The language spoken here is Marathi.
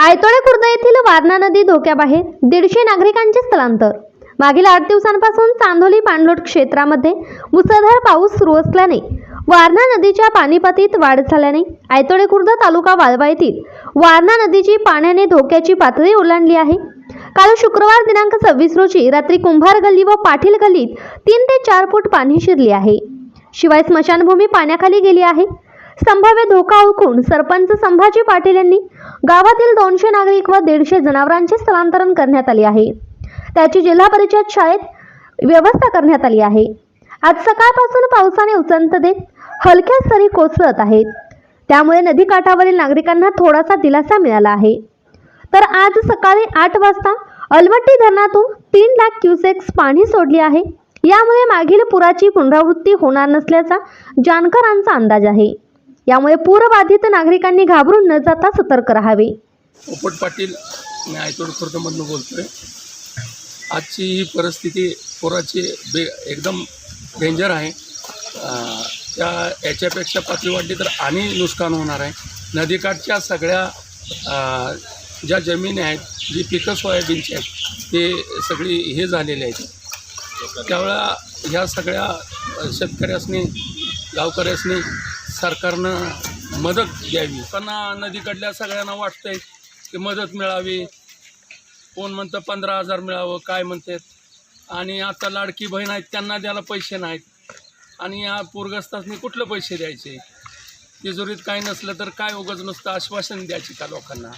आयतोळे खुर्द येथील वारणा नदी धोक्याबाहेर दीडशे नागरिकांचे स्थलांतर. मागील आठ दिवसांपासून चांदोली पाणलोट क्षेत्रामध्ये मुसळधार पाऊस सुरू असल्याने वारणा नदीच्या पाणीपातीत वाढ झाल्याने आयतोळे खुर्द तालुका वाळवा येथील वारणा नदीची पाण्याने धोक्याची पातळी ओलांडली आहे. काल शुक्रवार दिनांक सव्वीस रोजी रात्री कुंभार गल्ली व पाटील गल्लीत तीन ते चार फूट पाणी शिरले आहे. शिवाय स्मशानभूमी पाण्याखाली गेली आहे. संभाव्य धोका ओळखून सरपंच संभाजी पाटील यांनी गावातील दोनशे नागरिक व दीडशे जनावरांचे स्थलांतरण करण्यात आले आहे. त्याची जिल्हा परिषद शाळेत व्यवस्था करण्यात आली आहे. आज सकाळपासून पावसाने उसंत देत हलक्या सरी कोसळत आहेत. त्यामुळे नदीकाठावरील नागरिकांना थोडासा दिलासा मिळाला आहे. तर आज सकाळी आठ वाजता अलमट्टी धरणातून तीन लाख क्युसेक्स पाणी सोडले आहे. यामुळे मागील पुराची पुनरावृत्ती होणार नसल्याचा जानकरांचा अंदाज आहे. यामुळे पूरबाधित नागरिकांनी घाबरून न जाता सतर्क राहावे. पोपट पाटील मी आयतोड खुर्दमधून बोलतोय. आजची ही परिस्थिती पुराची बे एकदम डेंजर आहे. त्या याच्यापेक्षा पातळी वाढली तर आणि नुकसान होणार आहे. नदीकाठच्या सगळ्या ज्या जमिनी आहेत जी पिकं सोयाबीनची आहेत ते सगळी हे झालेली आहेत. त्यावेळा ह्या सगळ्या शेतकऱ्यासनी गावकऱ्यासनी सरकारनं मदत द्यावी. पण नदीकडल्या सगळ्यांना वाटतंय की मदत मिळावी. कोण म्हणतं पंधरा हजार मिळावं काय म्हणतात. आणि आता लाडकी बहीण आहेत त्यांना द्यायला पैसे नाहीत. आणि या पूरग्रस्तांनी कुठलं पैसे द्यायचे? तिजोरीत काही नसलं तर काय उगाच नुसतं आश्वासन द्यायची का लोकांना?